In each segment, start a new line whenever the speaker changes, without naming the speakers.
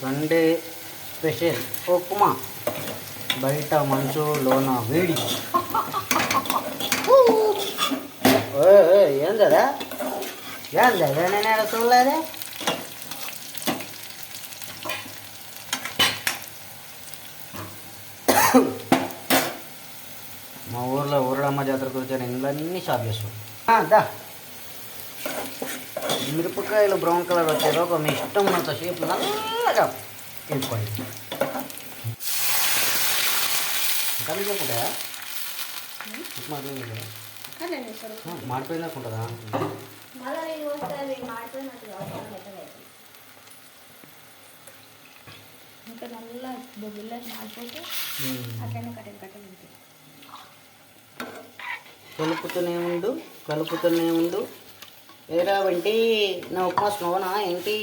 Sunday special upma బయట మంచు లోన వేడి ఏం కదా ఏం కదా నేను చూడలేదే? మా ఊర్లో ఊరడమ్మ జాతరకు వచ్చాను ఇండ్లన్నీ షాప్ చేస్తాం దా. మిరపకాయలు బ్రౌన్ కలర్ వచ్చేలోపు మీ ఇష్టం ఉన్నంత షేప్ నల్లగా ఉంటుందా?
ఇంకా నల్ల బొగ్గుల్లో మాడిపోతే అట్లనే కట్టెలు కట్టెలు ఉంటుంది.
కలుపుతూనే ఉండు కలుపుతూనే ఉండు. ఏరా వెంటి నా ఉప్మా స్నోనా ఏంటి?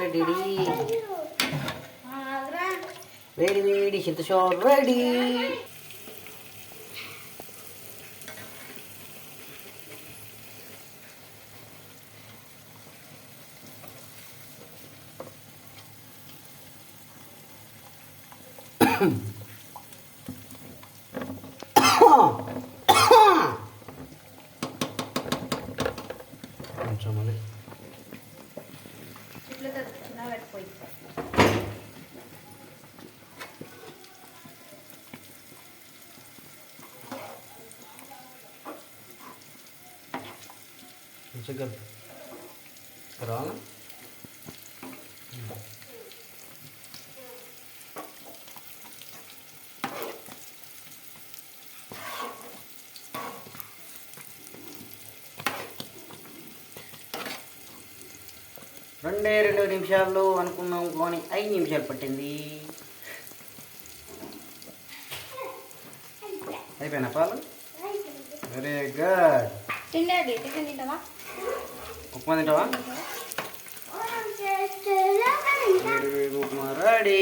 రెడ్డి వేడి వేడి చింతషో రెడీ Mm-hmm. కొంచెం అది
ఇట్లా చిన్న
రెండే రెండు నిమిషాల్లో అనుకున్నాం కానీ ఐదు నిమిషాలు పట్టింది. అయిపోయినా పాలు? వెరీ గుడ్
తింటావా?
ఉప్మా తింటావా? ఉప్మా రెడీ